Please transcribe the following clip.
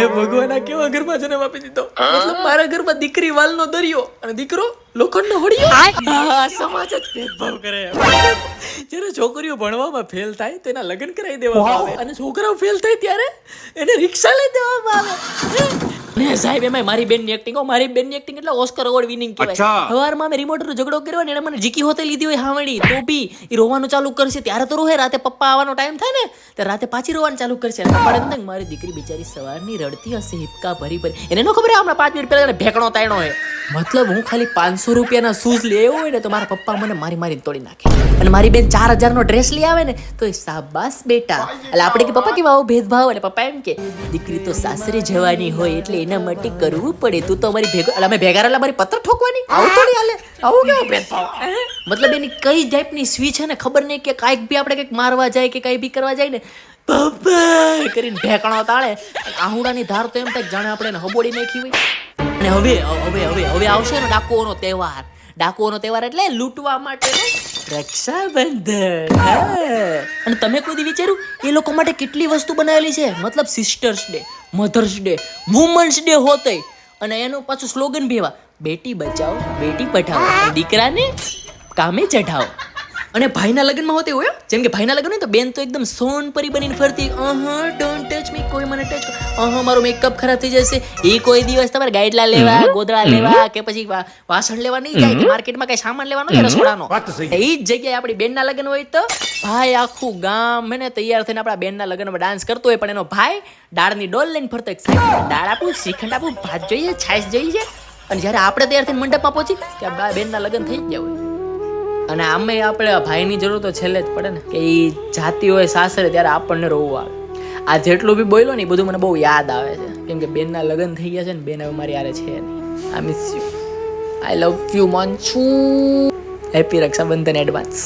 હે ભગવાન આ કેવા ઘરમાં જન્મ આપી દીધો? મતલબ મારા ઘરમાં દીકરી વાલનો દરિયો અને દીકરો લોખંડનો હોડિયો? સમાજ જ ભેદભાવ કરે. જ્યારે છોકરીઓ ભણવામાં ફેલ થાય તેના લગ્ન કરાવી દેવામાં આવે. અને છોકરાઓ ફેલ થાય ત્યારે એને રિક્ષા લઈ દેવામાં આવે. સાહેબ એમાં મારી બેનની એક્ટિંગ હો મારી બેનની એક્ટિંગ એટલે ઓસ્કર એવોર્ડ વિનિંગ કહેવાય. સવારમાં મેં રિમોટનો ઝઘડો કર્યો ને એને મને જીકી હોતે લીધી હોય હાવણી તો બી એ રોવાનું ચાલુ કરશે ત્યારે તો રોહે રાતે પપ્પા આવવાનો ટાઈમ થાય ને ત્યારે રાતે પાછી રોવાનું ચાલુ કરશે. થાય કે મારી દીકરી બિચારી સવારની રડતી હશે હિપકા ભરી ભરી. એને ન ખબર હમણાં પાંચ મિનિટ પહેલા ભેકણો તાયણો હોય મતલબ હું ખાલી પાંચસો રૂપિયાના શૂઝ લેવો હોય ને તો મારા પપ્પા મને મારી મારીને તોડી નાખે. અને મારી બેન ચાર હજારનો ડ્રેસ લઈ આવે ને તો એ સાબાસ બેટા. એટલે આપણે કે, પપ્પા, કેવા આવો ભેદભાવ? એટલે પપ્પા એમ કે, દીકરી તો સાસરે જવાની હોય એટલે એના માટે કરવું પડે. તું તો અમારી ભેગો એટલે અમે ભેગા રહેલા, મારી પત્ર ઠોકવાની? આવું થોડી હાલે? આવું કેવો ભેદભાવ? મતલબ એની કઈ ટાઈપની સ્વીચ છે ને ખબર નહીં કે કાંઈક બી આપણે કંઈક મારવા જાય કે કાંઈ બી કરવા જાય ને કરીને ભેકણો તાળે. આહુડાની ધાર તો એમ થાય જાણે આપણે એને હબોડી નાખી હોય. અને હવે હવે હવે હવે આવશે ને ડાકુઓનો તહેવાર. ડાકુઓનો તહેવાર એટલે લૂંટવા માટે રક્ષાબંધન. અને તમે કોઈ વિચાર્યું, એ લોકો માટે કેટલી વસ્તુ બનાવેલી છે? મતલબ sister's day mother's day women's day હોતે અને એનું પાછું સ્લોગન ભેવા, બેટી બચાવો, બેટી પઠાવો દીકરાને કામે ચઢાવો. અને ભાઈના લગ્નમાં હોતે હોય. જેમ કે ભાઈના લગ્ન હોય તો બેન તો એકદમ સોનપરી બનીને ફરતી. અહ ડોન્ટ ટચ મી કોઈ મને ટચ અહ મારો મેકઅપ ખરાબ થઈ જશે. એ કોઈ દિવસ તમારે ગાઈડલા લેવા ગોદડા લેવા કે પછી વાસણ લેવા નહીં જાય કે માર્કેટમાં કઈ સામાન લેવાનો કે રસોડાનો. એ જ જગ્યાએ આપણી બેનના લગ્ન હોય તો ભાઈ આખું ગામ મને તૈયાર થઈને આપણા બેનના લગ્નમાં ડાન્સ કરતો હોય પણ એનો ભાઈ દાળની ડોલ લઈને ફરતો દાળ આપું શ્રીખંડ આપું ભાત જોઈએ છાશ જોઈએ અને જ્યારે આપણે તૈયાર થઈને મંડપમાં પહોંચી કે બેનના લગ્ન થઈ જ ગયા હોય. અને આમે આપણે ભાઈની જરૂર તો છેલ્લે જ પડે ને, કે એ જાતી હોય સાસરે ત્યારે આપણને રોવું આવે. આ જેટલું બી બોલ્યો ને એ બધું મને બહુ યાદ આવે છે. કેમ કે બેનના લગ્ન થઈ ગયા છે ને, બેન હવે મારી યારે છે નહીં. I miss you I love you મોન્ચુ happy Rakshabandhan advance